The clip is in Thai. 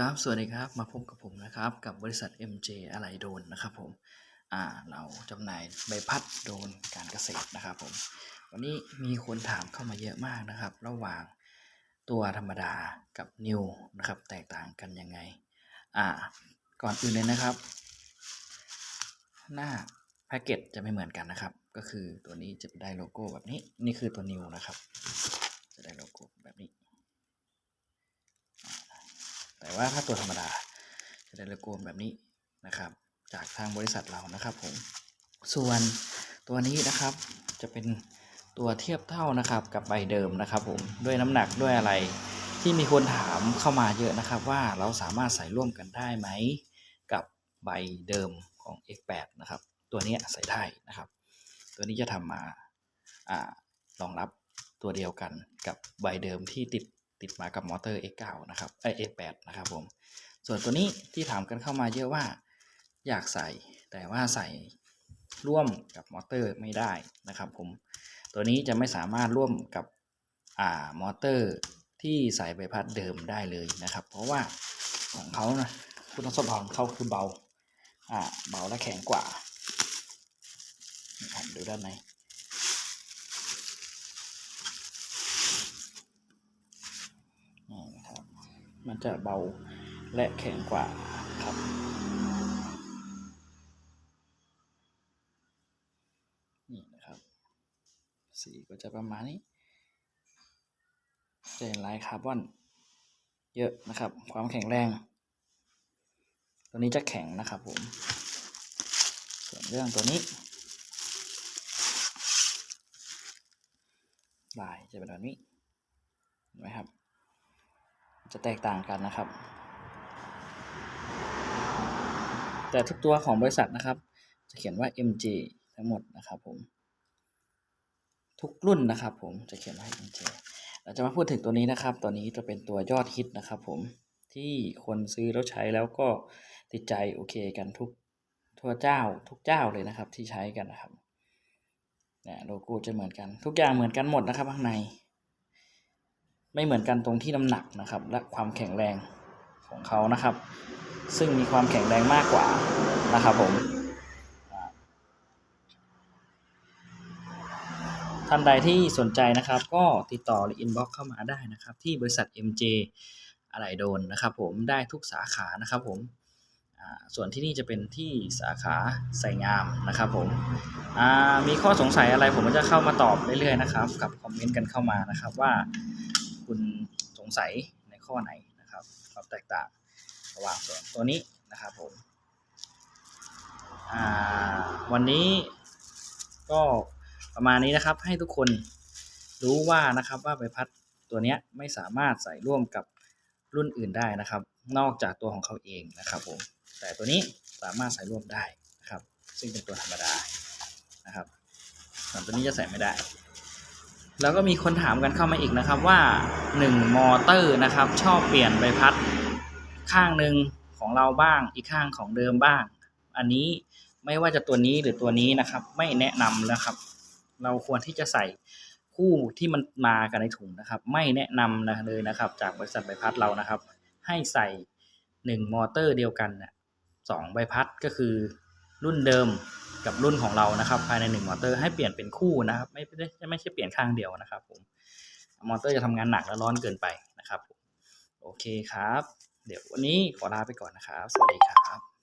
ครับ สวัสดีครับ มาพบกับผมนะครับ กับบริษัท MJ อะไรโดนนะครับผม อ่า เราจำหน่ายใบพัดโดนการเกษตรนะครับผม วันนี้มีคนถามเข้ามาเยอะมากนะครับ ระหว่างตัวธรรมดากับนิวนะครับ แตกต่างกันยังไง อ่า ก่อนอื่นเลยนะครับ หน้าแพ็กเกจจะไม่เหมือนกันนะครับ ก็คือตัวนี้จะได้โลโก้แบบนี้ นี่คือตัวนิวนะครับ จะได้โลโก้แบบนี้ แต่ว่าถ้าตัวธรรมดาจะได้โลโก้แบบนี้นะครับ จากทางบริษัทเรานะครับผมส่วนตัวนี้นะครับจะเป็นตัวเทียบเท่านะครับกับใบเดิมนะครับผมด้วยน้ำหนักด้วยอะไรที่มีคนถามเข้ามาเยอะนะครับ ว่าเราสามารถใส่ร่วมกันได้ไหมกับใบเดิมของ X8 นะครับ ตัวนี้ใส่ได้นะครับ ตัวนี้จะทำมาอารองรับตัวเดียวกันกับใบเดิมที่ติด ติดมากับมอเตอร์ X9 นะครับเอ้ X8 นะครับผม ส่วนตัวนี้ที่ถามกันเข้ามาเยอะว่าอยากใส่แต่ว่าใส่ร่วมกับมอเตอร์ไม่ได้นะครับผม ตัวนี้จะไม่สามารถร่วมกับอ่ามอเตอร์ที่ใส่ใบพัดเดิมได้เลยนะครับ เพราะว่าของเขานะคุณสมบัติของเขาคือเบาอ่าเบาและแข็งกว่าผมดูด้านในนะครับ มันจะเบาและแข็งกว่าครับนี่นะครับ สีก็จะประมาณนี้จะเห็นลายคาร์บอนเยอะนะครับ ความแข็งแรง ตัวนี้จะแข็งนะครับผม ส่วนเรื่องตัวนี้ ลายจะเป็นแบบนี้เห็นไหมครับ จะแตกต่างกันนะครับ แต่ทุกตัวของบริษัทนะครับ จะเขียนว่า MG ทั้งหมดนะครับผม ทุกรุ่นนะครับผมจะเขียนว่า MG เราจะมาพูดถึงตัวนี้นะครับ ตัวนี้จะเป็นตัวยอดฮิตนะครับผมที่คนซื้อแล้วใช้แล้วก็ติดใจโอเคกันทุกทั่วเจ้าทุกเจ้าเลยนะครับที่ใช้กันนะครับเนี่ยโลโก้จะเหมือนกัน ทุกอย่างเหมือนกันหมดนะครับข้างใน ไม่เหมือนกันตรงที่น้ำหนักนะครับ และความแข็งแรงของเขานะครับ ซึ่งมีความแข็งแรงมากกว่านะครับผมท่านใดที่สนใจนะครับ ก็ติดต่อหรืออินบ็อกเข้ามาได้นะครับ ที่บริษัท MJ อะไรโดนนะครับ ผมได้ทุกสาขานะครับผมส่วนที่นี่จะเป็นที่สาขาใส่งามนะครับผมมีข้อสงสัยอะไรผมก็จะเข้ามาตอบเรื่อยๆนะครับ กับคอมเมนต์กันเข้ามานะครับว่า คุณสงสัยในข้อไหนนะครับความแตกต่างระหว่างสองตัวนี้นะครับผมวันนี้ก็ประมาณนี้นะครับให้ทุกคนรู้ว่านะครับว่าใบพัดตัวนี้ไม่สามารถใส่ร่วมกับรุ่นอื่นได้นะครับ นอกจากตัวของเขาเองนะครับผมแต่ตัวนี้สามารถใส่ร่วมได้นะครับ ซึ่งเป็นตัวธรรมดานะครับส่วนตัวนี้จะใส่ไม่ได้ แล้วก็มีคนถามกันเข้ามาอีกนะครับว่า 1 มอเตอร์นะครับ ชอบเปลี่ยนใบพัดข้างหนึ่งของเราบ้างอีกข้างของเดิมบ้าง อันนี้ไม่ว่าจะตัวนี้หรือตัวนี้นะครับ ไม่แนะนำนะครับ เราควรที่จะใส่คู่ที่มันมากันในถุงนะครับ ไม่แนะนำนะเลยนะครับ จากบริษัทใบพัดเรานะครับ ให้ใส่หนึ่งมอเตอร์เดียวกันน่ะสองใบพัดก็คือรุ่นเดิม กับรุ่นของเรานะครับ ภายในหนึ่งมอเตอร์ให้เปลี่ยนเป็นคู่นะครับ ไม่ไม่ไม่ใช่เปลี่ยนข้างเดียวนะครับผมมอเตอร์จะทำงานหนักและร้อนเกินไปนะครับโอเคครับ เดี๋ยววันนี้ขอลาไปก่อนนะครับ สวัสดีครับ